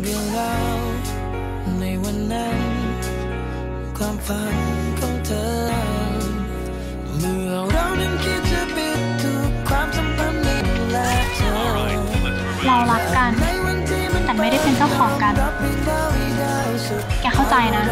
เรื่องราวในวันนั้น ความฝันของเธอ เมื่อเรานั้นคิดจะปิดทุกความสัมพันธ์และเธอเรารักกัน แต่ไม่ได้เป็นเจ้าของกัน แกเข้าใจนะ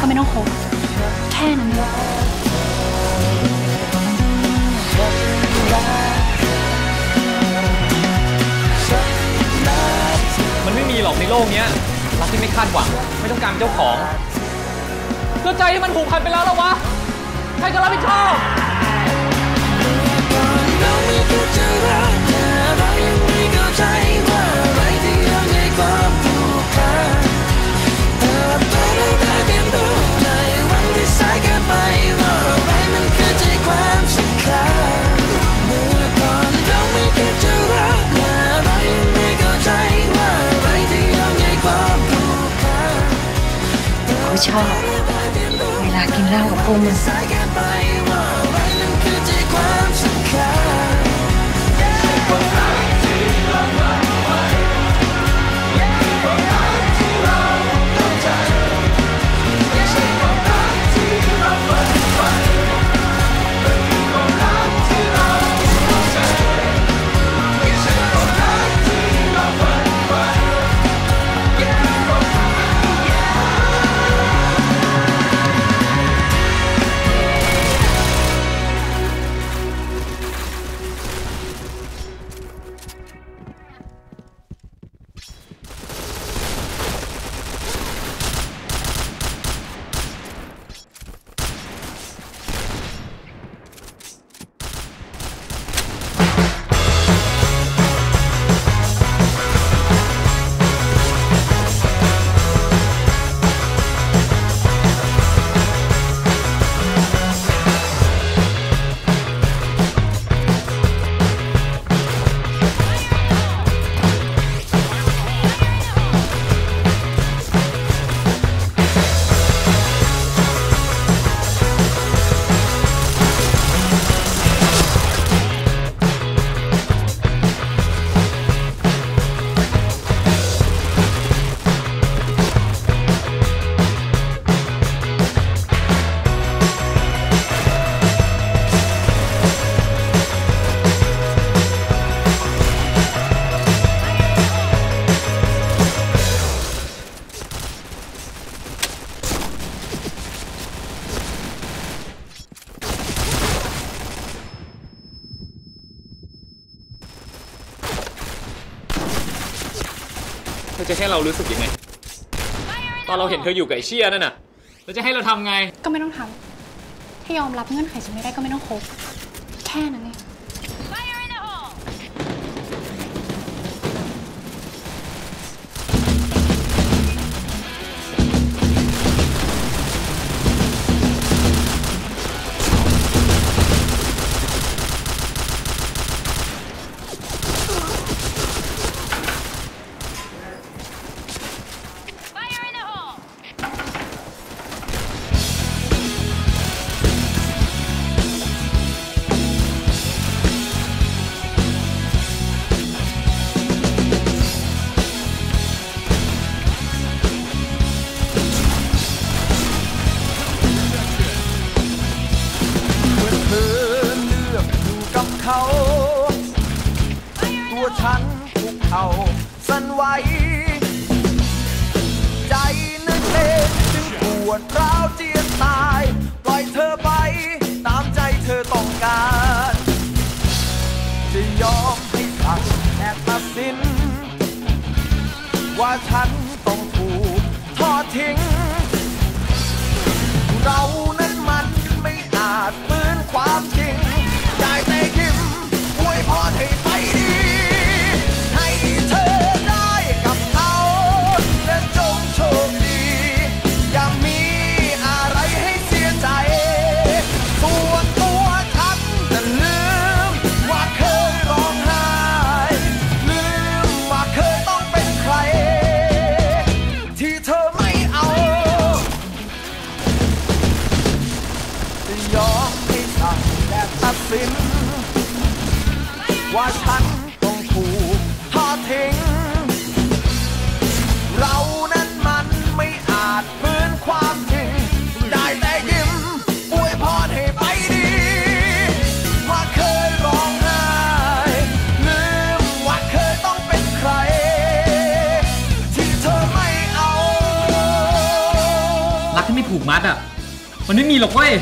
ก็ไม่ต้องคบแค่นั้นมันไม่มีหรอกในโลกเนี้ยรักที่ไม่คาดหวัง ไม่ต้องการเจ้าของก็ใจที่มันผูกพันไปแล้วหรอววะใครจะรับผิดชอบ homeless. จะให้เรารู้สึกยังไง ตอนเราเห็นเธออยู่กับไอเชียนั่นน่ะแล้วจะให้เราทำไง ก็ไม่ต้องทำห้ยอมรับเงื่อนไขฉันไม่ได้ก็ไม่ต้องคบ แค่นั้นเอง ขา ตัวฉันคุกเข่าสั่นไหว ใจนึกเล่นถึงปวดร้าว ว่าฉันต้องถูกทอดทิ้ง เรานั้นมันไม่อาจฟื้นความจริง ได้แต่ยิ้มอวยพรให้ไปดีว่าเคยร้องไห้ลืมว่าเคยต้องเป็นใคร ที่เธอไม่เอา รักที่ไม่ผูกมัดอะ มันไม่มีหรอกเว้ย